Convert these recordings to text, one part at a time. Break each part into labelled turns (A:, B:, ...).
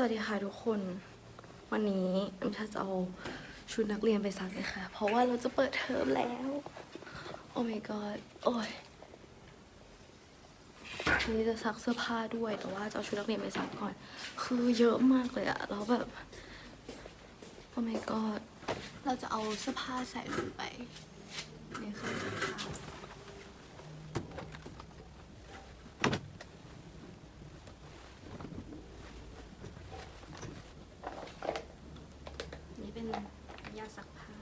A: สวัสดีค่ะทุกคน วันนี้น้ำชาจะเอาชุดนักเรียนไปซักเลยค่ะเพราะว่าเราจะเปิดเทอมแล้ว โอ้ my god โอ้ยวันนี้จะซักเสื้อผ้าด้วย แต่ว่าจะเอาชุดนักเรียนไปซักก่อน คือเยอะมากเลยอะแล้วแบบ โอ้ my god เราจะเอาเสื้อผ้าใส่ลงไปในเครื่องซักผ้า นี่เป็นยาซักผ้า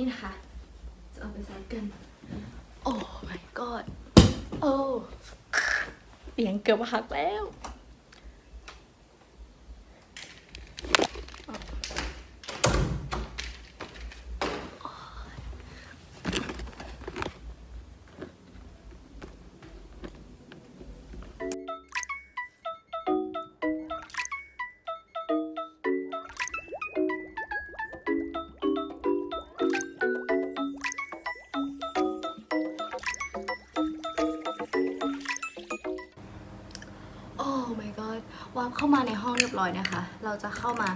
A: นี่นะคะ จะเอาไปซักกัน โอ้ my god โอ้เสียงเกือบหักแล้ว เข้ามาในห้องเรียบร้อยนะคะ เราจะเข้ามา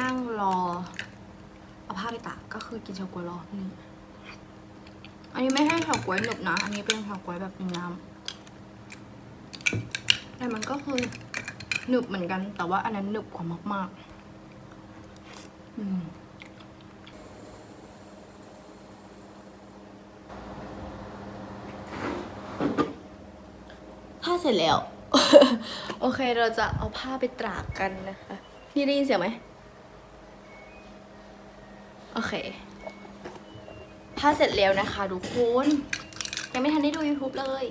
A: นั่งรอเอาผ้าไปตากก็คือกินเฉาก๊วยรอนี่อันนี้ไม่ให้เฉาก๊วยหนึบนะ อันนี้เป็นเฉาก๊วยแบบน้ำแต่มันก็คือหนึบเหมือนกัน แต่ว่าอันนั้นหนึบกว่ามากๆ อืมผ้าเสร็จแล้ว โอเคเราจะเอาผ้าไปตรากกันนะคะพี่ได้ยินเสียงไหม โอเค ผ้าเสร็จแล้วนะคะทุกคนยังไม่ทันได้ดู YouTube เลย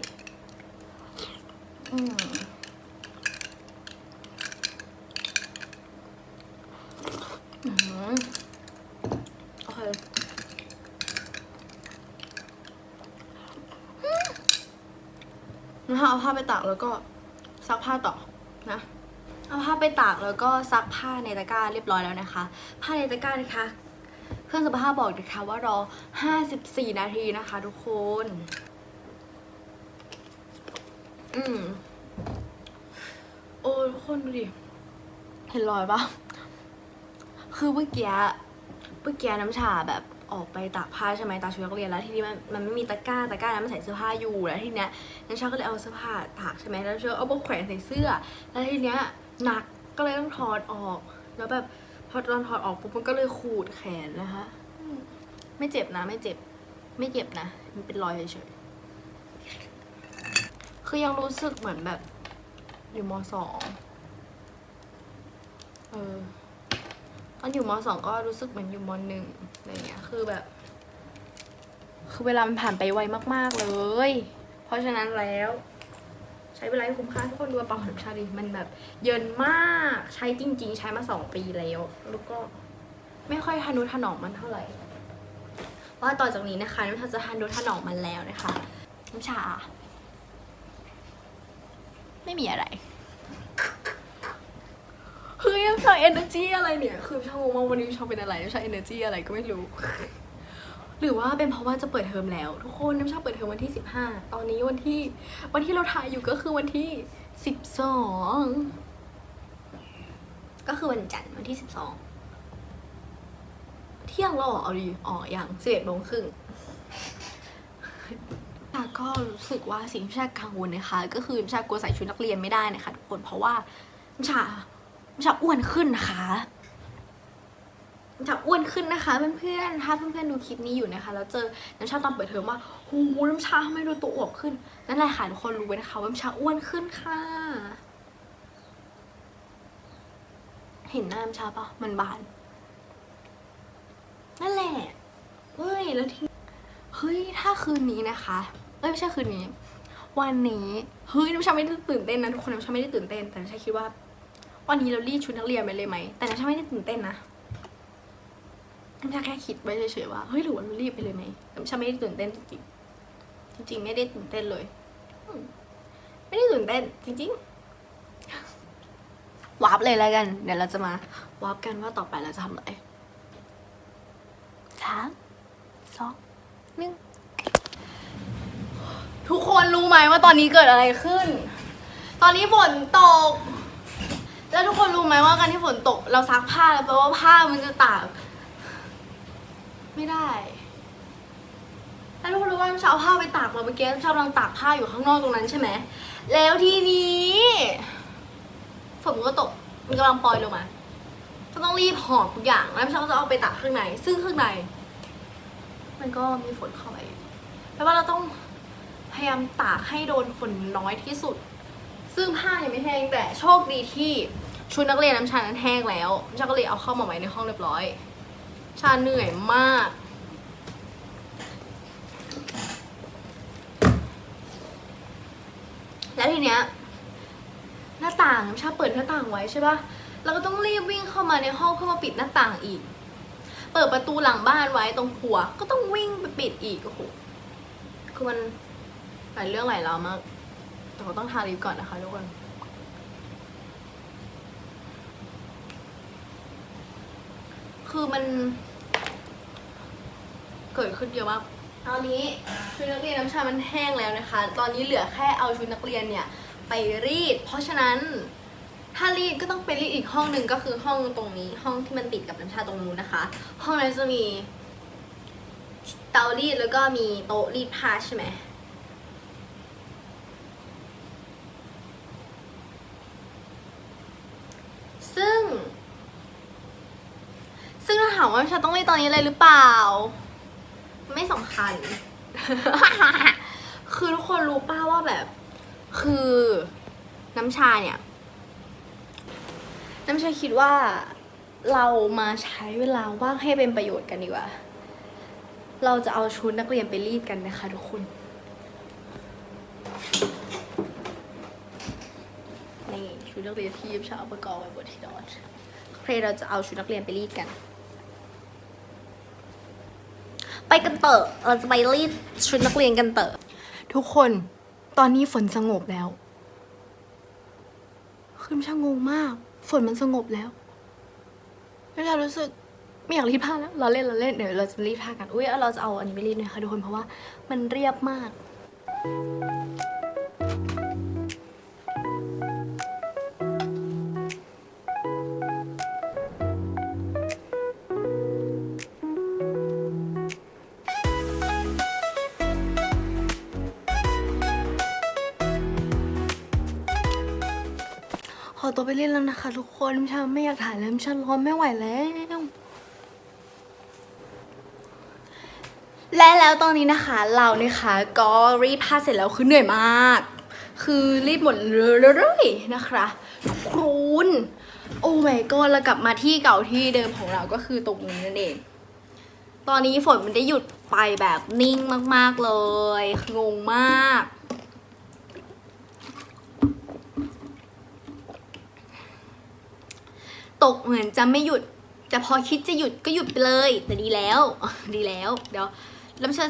A: อืมอืมโอเคนะคะเอาผ้าไปตากแล้วก็ ซักผ้าต่อนะเอาผ้าไปตากแล้วก็ซักผ้าในตะกร้าเรียบร้อยแล้วนะคะ ผ้าในตะกร้านะคะเครื่องซักผ้าบอกนะคะว่ารอ 54 นาทีนะคะทุกคน อืมโอ้ทุกคนดูดิ เห็นรอยปะคือเมื่อกี้เมื่อกี้น้ำชาแบบ ออกไปตากผ้าใช่ไหมตากชุดนักเรียนแล้วทีนี้มันมันไม่มีตะกร้าตะกร้านั้นมันใส่เสื้อผ้าอยู่แล้วทีเนี้ยน้ำชาก็เลยเอาเสื้อผ้าตากใช่ไหมแล้วเชื่อเอาไปแขวนใส่เสื้อ แล้วทีเนี้ยหนักก็เลยต้องถอดออก แล้วแบบพอตอนถอดออกปุ๊บมันก็เลยขูดแขนนะคะไม่เจ็บนะไม่เจ็บ ไม่เจ็บนะ มันเป็นรอยเฉยๆคือยังรู้สึกเหมือนแบบอยู่มสองเออ อนอยู่มสองก็รู้สึกเหมือนอยู่มหนึ่งอะไรเงี้ยคือแบบ คือเวลามันผ่านไปไวมาก ๆเลย เพราะฉะนั้นแล้ว ใช้เวลาให้คุ้มค่าทุกคนดูกระเป๋าของชาดิมันแบบ เยินมากใช้จริง ๆ ใช้มาสองปีแล้ว แล้วก็ไม่ค่อยทนุถนอมมันเท่าไหร่ว่าต่อจากนี้นะคะน้ำชาจะทนุถนอมมันแล้วนะคะน้ำชา ไม่มีอะไร คือยังใช้ energy อะไรเนี่ย คือชางงมากวันนี้ชอบเป็นอะไรน้ำชา energy อะไรก็ไม่รู้ หรือว่าเป็นเพราะว่าจะเปิดเทอมแล้ว ทุกคนน้ำชาเปิดเทอมวันที่ 15 ตอนนี้วันที่ วันที่เราถ่ายอยู่ก็คือวันที่ 12 ก็คือวันจันทร์วันที่ 12 เที่ยงเหรอเอาดีอ๋ออย่าง11โมงครึ่งค่ก็รู้สึกว่าสิ่งที่ชากังวลนะคะ ก็คือชากลัวใส่ชุดนักเรียนไม่ได้นะคะทุกคนเพราะว่าชา ชาอ้วนขึ้นนะคะชาอ้วนขึ้นนะคะเพื่อนๆถ้าเพื่อนๆดูคลิปนี้อยู่นะคะแล้วเจอน้ำชาตอนเปิดเทอมว่าโหน้ำชาทำไมดูตัวอวบขึ้น นั่นแหละค่ะทุกคนรู้ไว้นะคะว่าน้ำชาอ้วนขึ้นค่ะ เห็นหน้าน้ำชาปะมันบาน นั่นแหละเฮ้ยแล้วทีเฮ้ยถ้าคืนนี้นะคะเอ้ยไม่ใช่คืนนี้ วันนี้เฮ้ยน้ำชาไม่ได้ตื่นเต้นนะทุกคนน้ำชาไม่ได้ตื่นเต้น แต่น้ำชาคิดว่า วันนี้เรารีดชุดนักเรียนไปเลยไหม แต่น้ำชาไม่ได้ตื่นเต้นนะน้ำชาแค่คิดไว้เฉยๆว่า เฮ้ยหรือว่าเรารีบไปเลยไหมน้ำชาไม่ได้ตื่นเต้นจริงๆจริงๆไม่ได้ตื่นเต้นเลยอืมไม่ได้ตื่นเต้น จริงๆวาร์ปเลยแล้วกัน เดี๋ยวเราจะมาวาร์ปกันว่าต่อไปเราจะทำอะไรสามสองหนึ่งทุกคนรู้ไหมว่าตอนนี้เกิดอะไรขึ้น ตอนนี้ฝนตก แล้วทุกคนรู้ไหมว่าการที่ฝนตกเราซักผ้าแล้วแปลว่าผ้ามันจะตาก ไม่ได้แล้วทุกคนรู้ว่าน้ำชาเอาผ้าไปตากมาเมื่อกี้น้ำชากำลังตากผ้าอยู่ข้างนอกตรงนั้นใช่ไหมแล้วทีนี้ฝนก็ตกมันกำลังปล่อยลงมาก็ต้องรีบหอบทุกอย่างแล้วน้ำชาก็จะเอาไปตากข้างใน ซึ่งข้างในมันก็มีฝนเข้าไปแปลว่าเราต้องพยายามตากให้โดนฝนน้อยที่สุด ซึ่งผ้ายังไม่แห้งแต่โชคดีที่ ชุดนักเรียนน้ำชานั้นแห้งแล้วน้ำชาก็เลยเอาเข้ามาไว้ในห้องเรียบร้อย ชาเหนื่อยมาก แล้วทีเนี้ยหน้าต่างน้ำชาเปิดหน้าต่างไว้ใช่ปะเราก็ต้องรีบวิ่งเข้ามาในห้องเพื่อมาปิดหน้าต่างอีก เปิดประตูหลังบ้านไว้ตรงครัว ก็ต้องวิ่งไปปิดอีกโอ้โหคือมันหลายเรื่องหลายราวมากแต่ก็ต้องทาลิปก่อนนะคะทุกคน คือมัน เกิดขึ้นเยอะมากตอนนี้ชุดนักเรียนน้ำชา มันแห้งแล้วนะคะ ตอนนี้เหลือแค่เอาชุดนักเรียนเนี่ยไปรีด เพราะฉะนั้นถ้ารีดก็ต้องไปรีดอีกห้องหนึ่งก็คือห้องตรงนี้ ห้องที่มันติดกับน้ำชาตรงนู้นนะคะ ห้องนั้นจะมีเตารีดแล้วก็มีโต๊ะรีดผ้าใช่ไหม ซึ่ง ซึ่งถ้าถามว่าฉันต้องเล่นตอนนี้เลยหรือเปล่า ไม่สำคัญ คือทุกคนรู้ป้าว่าแบบ คือน้ำชาเนี่ย น้ำชาคิดว่าเรามาใช้เวลาว่างให้เป็นประโยชน์กันดีกว่า เราจะเอาชุดนักเรียนไปรีดกันนะคะทุกคนนี่ชุดนักเรียนที่ยิบชาเอาประกอบไว้บนที่นอนโอเคเราจะเอาชุดนักเรียนไปรีดกัน ไป กันเตอะเราจะไปรีดชุดนักเรียนกันเตอะทุกคนตอนนี้ฝนสงบแล้วคือช่างงงมาก ฝนมันสงบแล้วไม่ได้รู้สึกไม่อยากรีดผ้าแล้วเราเล่นเราเล่นเดี๋ยวเราจะรีดผ้ากันอุ้ยเราจะเอาอันนี้ไปรีดหน่อยค่ะทุกคนเพราะว่ามันเรียบมาก ตัวไปเล่นแล้วนะคะ ทุกคนฉันไม่อยากถ่ายแล้วฉันร้อนไม่ไหวแล้ว และแล้วตอนนี้นะคะเรานะคะก็รีดผ้าเสร็จแล้วคือเหนื่อยมาก คือรีดหมดเลยนะคะทุกคนโอ้ my god เรากลับมาที่เก่าที่เดิมของเราก็คือตรงนี้นั่นเอง ตอนนี้ฝนมันได้หยุดไปแบบนิ่งมาก ๆเลย งงมาก ตกเหมือนจะไม่หยุด แต่พอคิดจะหยุดก็หยุดไปเลย แต่ดีแล้ว ดีแล้ว เดี๋ยวแล้วมันจะ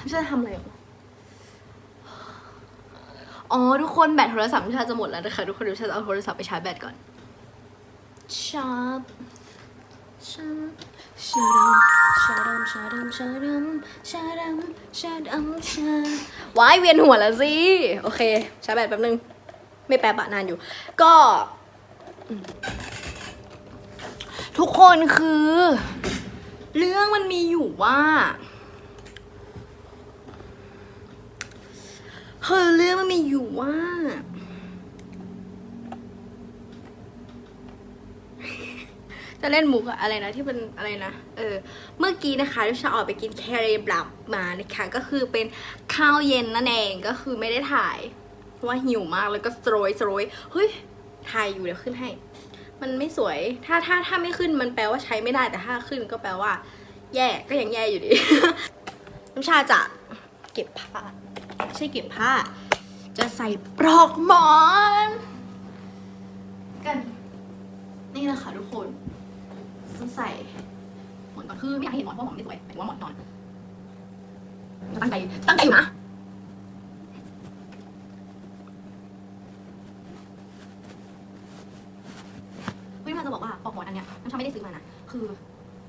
A: มันจะทำอะไรอะอ๋อทุกคนแบตโทรศัพท์มันจะหมดแล้วนะคะทุกคนเดี๋ยวฉันจะเอาโทรศัพท์ไปชาร์จแบตก่อนชาร์จชาร์จชาดมชาดมชาดมชาดมชาดมชาดมชาว้ายเวียนหัวแล้วสิ โอเค ชาร์จแบตแป๊บนึง ไม่แปลปะนานอยู่ ก็อืม ทุกคนคือ เรื่องมันมีอยู่ว่าคือเรื่องมันมีอยู่ว่าจะเล่นมุกอะไรนะที่เป็นอะไรนะเออเมื่อกี้นะคะดิฉันออกไปกินแคเรบลับมานะคะก็คือเป็นข้าวเย็นนั่นเองก็คือไม่ได้ถ่าย เพราะว่าหิวมากแล้วก็สโรยสโรยเฮ้ย ถ่ายอยู่เดี๋ยวขึ้นให้ มันไม่สวย ถ้าถ้าถ้าไม่ขึ้นมันแปลว่าใช้ไม่ได้แต่ถ้าขึ้นก็แปลว่า แย่ก็ยังแย่อยู่ดี น้ำชาจะเก็บผ้าไม่ใช่เก็บผ้า จะใส่ปลอกหมอน กัน นี่นะคะทุกคนจะใส่หมอนก่อนคือไม่อยากเห็นหมอนเพราะหมอนไม่สวยหมายว่าหมอนนอนตั้งใจตั้งใจอยู่นะ
B: อันเนี้ยน้ำชาไม่ได้ซื้อมานะ คือ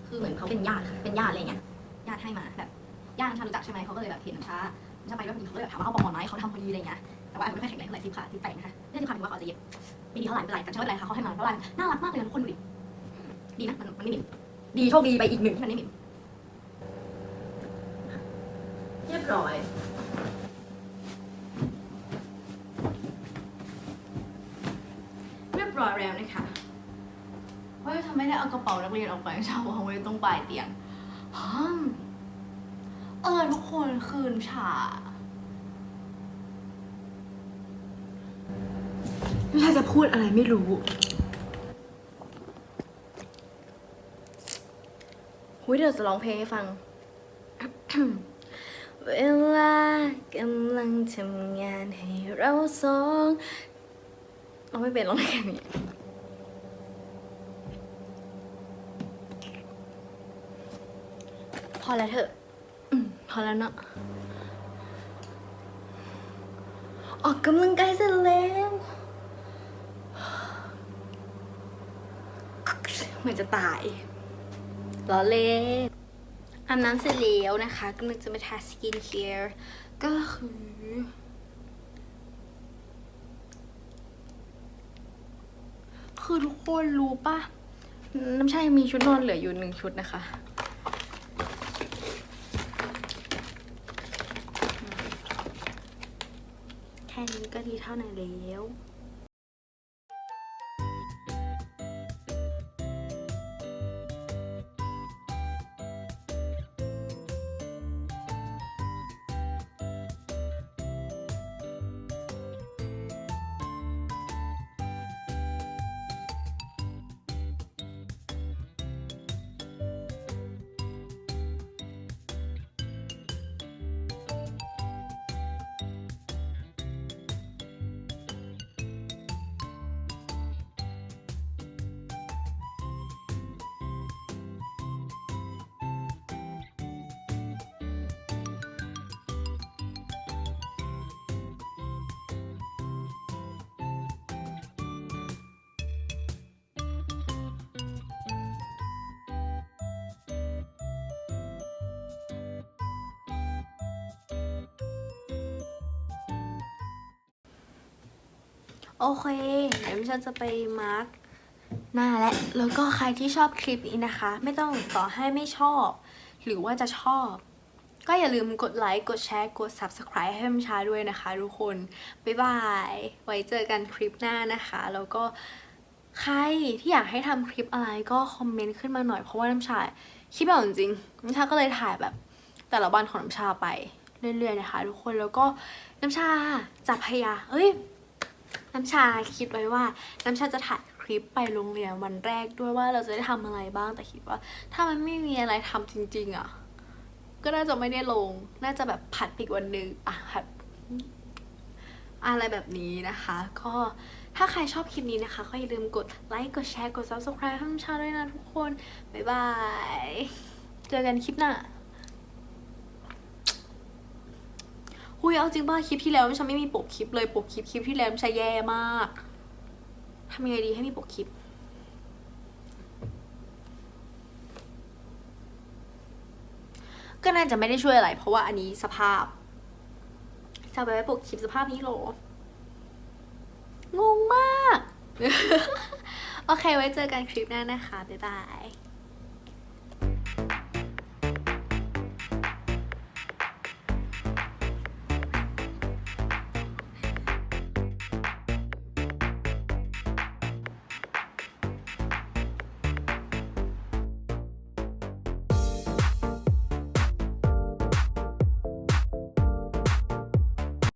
B: คือเหมือนเขาเป็นญาติค่ะเป็นญาติอะไรเงี้ยญาติให้มาแบบญาติน้ำชารู้จักใช่ไหมเขาก็เลยแบบเห็นน้ำชาน้ำชาไปด้วยพอดีเขาเลยแบบถามว่าเขาบอกหมอนไหมเขาทำพอดีอะไรเงี้ยแต่ว่าอาจจะไม่ค่อยแข็งแรงเท่าไหร่ซิปค่ะซิปแตกนะคะนี่คือความที่ว่าเขาอาจจะเย็บไม่ดีเท่าไหร่ไม่เป็นไรแต่ช่วยอะไรค่ะเขาให้มาเพราะว่าน่ารักมากเลยนะทุกคนดูดิดีนะมันมันไม่เหม็นดีโชคดีไปอีกหนึ่งที่มันไม่เหม็น
A: เรียบร้อยเรียบร้อยแล้วนะคะ ทำไมได้เอากระเป๋านักเรียนออกไปเช้าวางไว้ตรงปลายเตียงฮัมเออทุกคนคืนฉาไม่ใช่จะพูดอะไรไม่รู้หุยเดี๋ยวจะร้องเพลงให้ฟัง เวลากำลังทำงานให้เราสองเราไม่เป็นร้องแค่นี้ อแล้วเถอะอืมพอแล้วเนาะออกกำลังกายเสร็จแล้วเหมือนจะตายล้อเล่นอาบน้ำเสร็จแล้วนะคะกำลังจะมาทาสกินแคร์ก็คือคือทุกคนรู้ปะน้ำชายังมีชุดนอนเหลืออยู่หนึ่งชุดนะคะ ค่นี้ก็ดีเท่าไหนแล้ว โอเค เดี๋ยวฉันจะไปมาร์กหน้าและ แล้วก็ใครที่ชอบคลิปนี้นะคะ ไม่ต้องต่อให้ไม่ชอบ หรือว่าจะชอบ ก็อย่าลืมกดไลค์ กดแชร์ กด subscribe ให้มชาด้วยนะคะทุกคน บ๊ายบาย ไว้เจอกันคลิปหน้านะคะ แล้วก็ใครที่อยากให้ทำคลิปอะไรก็คอมเมนต์ขึ้นมาหน่อยเพราะว่าน้ำชาคิดไม่ออกจริงๆน้ำชาก็เลยถ่ายแบบแต่ละวันของน้ำชาไปเรื่อยๆนะคะ ทุกคนแล้วก็น้ำชาจะพยายามเอ้ย น้ำชาคิดไว้ว่า น้ำชาจะถ่ายคลิปไปโรงเรียนวันแรกด้วยว่าเราจะได้ทำอะไรบ้างแต่คิดว่า ถ้ามันไม่มีอะไรทำจริง ๆอะ ก็น่าจะไม่ได้ลง น่าจะแบบผัดอีกวันหนึ่งอะผัดอะไรแบบนี้นะคะ ก็ถ้าใครชอบคลิปนี้นะคะ ก็อย่าลืมกดไลค์ กดแชร์ กด subscribe ให้น้ำชาด้วยนะทุกคน บ๊ายบาย เจอกันคลิปหน้า หุยเอาจริงป่ะคลิปที่แล้วฉันไม่มีปกคลิปเลยปกคลิปคลิปที่แล้วฉันแย่มากทำยังไงดีให้มีปกคลิป ก็น่าจะไม่ได้ช่วยอะไร เพราะว่าอันนี้สภาพจะไปไว้ปกคลิปสภาพนี้หรองงมาก โอเคไว้เจอกันคลิปหน้านะคะ บ๊ายบาย